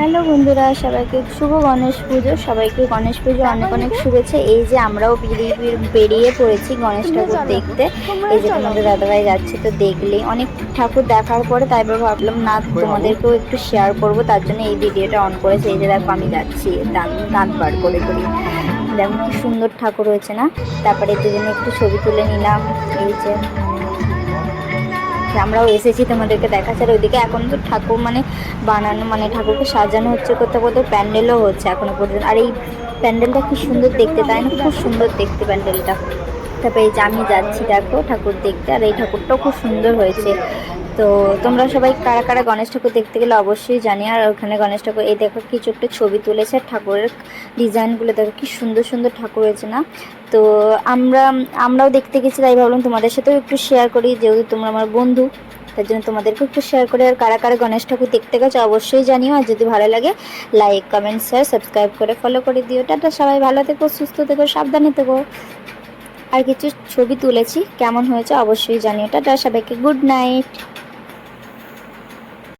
Hello বন্ধুরা সবাইকে শুভ গণেশ পুজো। সবাইকে গণেশ পুজো অনেক অনেক শুভেচ্ছা। এই যে আমরাও বেরিয়ে বেরিয়ে পড়েছি গণেশ ঠাকুর দেখতে। এই যে তোমাদের দাদাভাই যাচ্ছে তো দেখলে অনেক ঠাকুর দেখার পরে তারপর ভাবলাম না তোমাদেরকেও একটু শেয়ার করব। তার জন্য এই ভিডিওটা অন করেছে। এই যে দেখো আমি যাচ্ছি দাঁত দাঁত বার করে করি। দেখো কি সুন্দর ঠাকুর হয়েছে না? তারপরে দুজনে একটু ছবি তুলে নিলাম। এই যে আমরাও এসেছি তোমাদেরকে দেখাচ্ছে। আর ওইদিকে এখন তো ঠাকুর মানে বানানো মানে ঠাকুরকে সাজানো হচ্ছে কোথাও কোথাও প্যান্ডেলও হচ্ছে এখনও পর্যন্ত। আর এই প্যান্ডেলটা কি সুন্দর দেখতে, তাই না? খুব সুন্দর দেখতে প্যান্ডেলটা। এই যে আমি যাচ্ছি, দেখো, ঠাকুর দেখতে। আর এই ঠাকুরটাও খুব সুন্দর হয়েছে। তো তোমরা সবাই কারা কারা গণেশ ঠাকুর দেখতে গেলে অবশ্যই জানি। আর ওখানে গণেশ ঠাকুর, এই দেখো কিছু একটা ছবি তুলেছে ঠাকুরের ডিজাইনগুলো। দেখো কি সুন্দর সুন্দর ঠাকুর হয়েছে না? তো আমরা, আমরাও দেখতে গেছি, তাই ভাবলাম তোমাদের সাথেও একটু শেয়ার করি। যেহেতু তোমরা আমার বন্ধু তার জন্য তোমাদেরকেও একটু শেয়ার করি। আর কারা কারা গণেশ ঠাকুর দেখতে গেছো অবশ্যই জানিও। আর যদি ভালো লাগে লাইক কমেন্ট শেয়ার সাবস্ক্রাইব করে ফলো করে দিও। টাটা সবাই, ভালো থেকো, সুস্থ থেকো, সাবধানে থেকো। আর কিছু ছবি তুলেছি। কেমন হয়েছে অবশ্যই জানিও। টাটা সবাইকে গুড নাইট।